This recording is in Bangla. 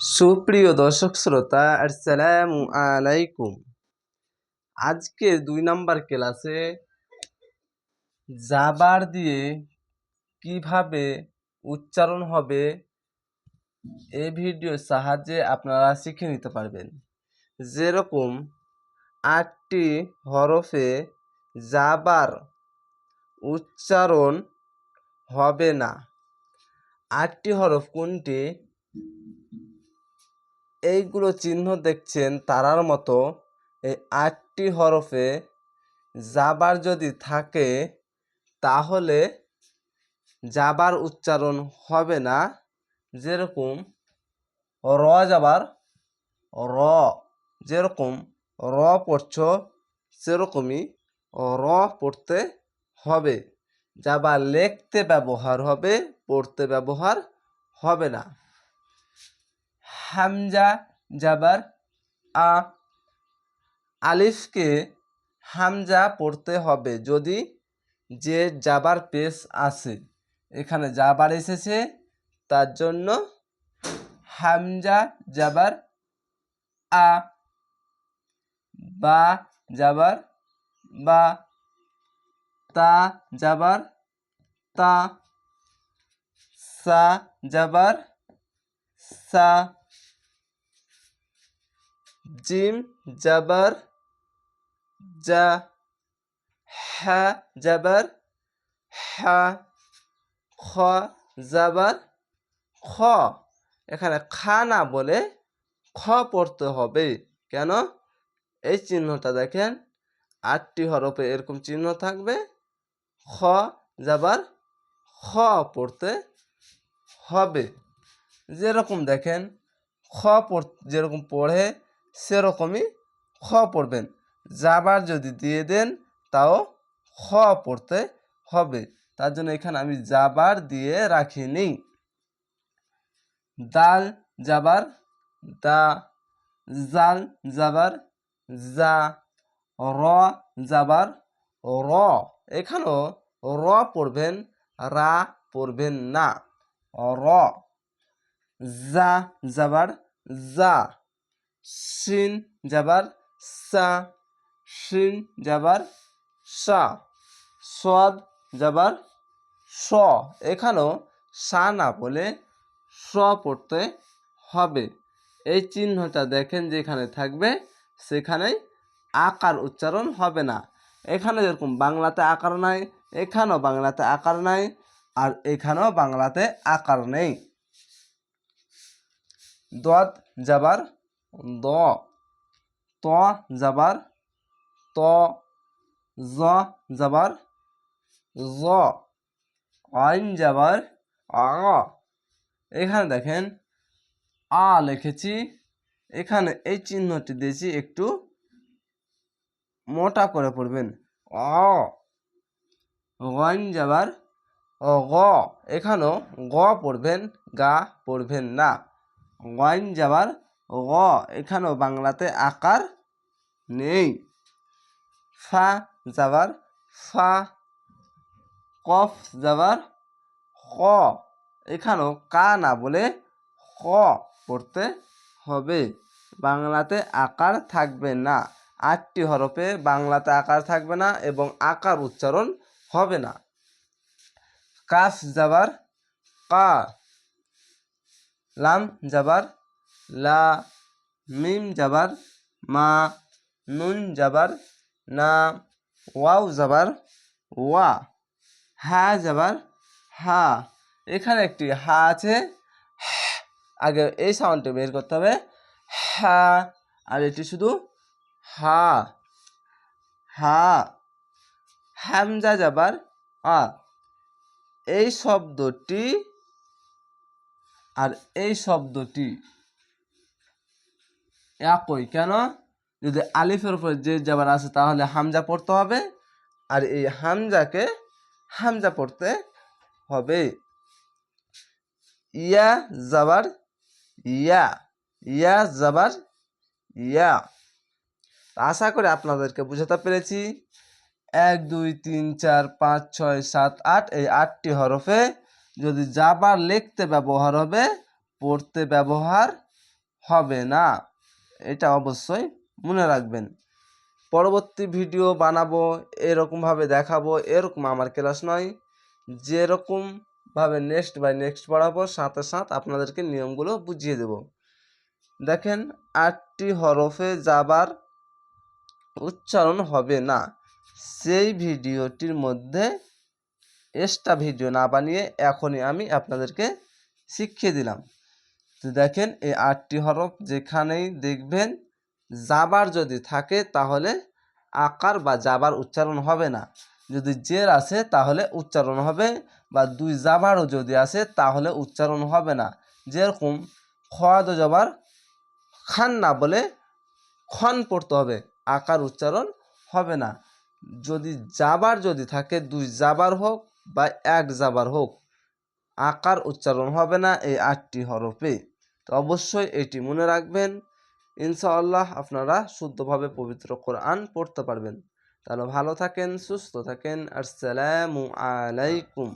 সুপ্রিয় দর্শক শ্রোতা, আসসালামু আলাইকুম। আজকের দুই নাম্বার ক্লাসে জাবার দিয়ে কীভাবে উচ্চারণ হবে এই ভিডিওর সাহায্যে আপনারা শিখে নিতে পারবেন। যেরকম আটটি হরফে জাবার উচ্চারণ হবে না। আটটি হরফ কোনটি? এইগুলো চিহ্ন দেখছেন তারার মতো, এই আটটি হরফে জাবার যদি থাকে, তাহলে জাবার উচ্চারণ হবে না। যেরকম র যাবার র, যেরকম র পড়ছ, সেরকমই র পড়তে হবে। যাবার লিখতে ব্যবহার হবে, পড়তে ব্যবহার হবে না। হামজা জাবার আ আলিফকে হামজা পড়তে হবে যদি যে জাবার পেস আছে। এখানে জাবার এসেছে, তার জন্য হামজা জাবার আ, বা যাবার বা তা যাবার তা সা জাবার, সা জিম জাবার যা হ্যা জাবার হ্যা খ জাবার খ। এখানে খা না বলে খ পড়তে হবে। কেন? এই চিহ্নটা দেখেন, আটটি হরফে এরকম চিহ্ন থাকবে। খ যাবার খ পড়তে হবে। যেরকম দেখেন, খ পড়, যেরকম পড়ে সেরকমই খ পড়বেন। যাবার যদি দিয়ে দেন, তাও খ পড়তে হবে। তার জন্য এখানে আমি যাবার দিয়ে রাখিনি। দাল যাবার, দা, জাল যাবার, যা, র যাবার, র। এখানেও র পড়বেন, রা পড়বেন না। র। যা যাবার, যা। সিন যাবার সা সিন যাবার সা সদ যাবার স এখানেও সা না বলে স পড়তে হবে। এই চিহ্নটা দেখেন যেখানে থাকবে, সেখানেই আকার উচ্চারণ হবে না। এখানে যেরকম বাংলাতে আকার নাই, এখানেও বাংলাতে আকার নাই, আর এখানেও বাংলাতে আকার নেই। দদ যাবার দ। ত যাবার, ত জ যাবার, জ আইন যাবার, আ। এখানে দেখেন, আ লিখেছি, এখানে এই চিহ্নটি দিয়েছি একটু মোটা করে পড়বেন। অ। যাবার ও গ। এখানেও গ পড়বেন, গা পড়বেন না। গইন যাবার গ, এখানেও বাংলাতে আকার নেই। ফা যাবার, ফা, কফ যাবার ক এখানেও কা না বলে ক পড়তে হবে। বাংলাতে আকার থাকবে না। আটটি হরফে বাংলাতে আকার থাকবে না এবং আকার উচ্চারণ হবে না। কাফ যাবার, কা, লাম যাবার লা, মিম যাবার মা, নুন যাবার না, ওয়াও যাবার ওয়া হা যাবার হা। এখানে একটি হা আছে। আগে এই সাউন্ডটি বের করতে হবে। হা আর এটি শুধু হা। হা। হ্যামজা যাবার আ। এই শব্দটি আর এই শব্দটি একই, কেন? যদি আলিফের উপর যে যাবার আছে, তাহলে হামজা পড়তে হবে, আর এই হামজাকে হামজা পড়তে হবে। ইয়া যাবার ইয়া ইয়া যাবার ইয়া। আশা করি আপনাদেরকে বুঝাতে পেরেছি। এক, দুই, তিন, চার, পাঁচ, ছয়, সাত, আট, এই আটটি হরফে যদি যাবার লিখতে ব্যবহার হবে, পড়তে ব্যবহার হবে না। এটা অবশ্যই মনে রাখবেন। পরবর্তী ভিডিও বানাবো, এরকমভাবে দেখাবো, এরকম আমার ক্লাস নয়। যেরকমভাবে নেক্সট বাই নেক্সট পড়াবো, সাথে সাথ আপনাদেরকে নিয়মগুলো বুঝিয়ে দেব। দেখেন, আটটি হরফে যাবার উচ্চারণ হবে না। সেই ভিডিওটির মধ্যে এক্সট্রা ভিডিও না বানিয়ে এখনই আমি আপনাদেরকে শিখিয়ে দিলাম। তো দেখেন এই আটটি হরফ যেখানেই দেখবেন জাবার যদি থাকে তাহলে আকার বা জাবার উচ্চারণ হবে না। যদি জের আসে তাহলে উচ্চারণ হবে বা দুই জাবারও যদি আসে তাহলে উচ্চারণ হবে না। যেরকম খোয়াদ জবার খান না বলে খন পড়তে হবে, আকার উচ্চারণ হবে না। যদি জাবার যদি থাকে দুই জাবার হোক বা এক জাবার হোক, আকার উচ্চারণ হবে না এই আটটি হরফে। তো অবশ্যই এটি মনে রাখবেন। ইনশাআল্লাহ আপনারা শুদ্ধভাবে পবিত্র কোরআন পড়তে পারবেন। তাহলে ভালো থাকেন, সুস্থ থাকেন। আসসালামু আলাইকুম।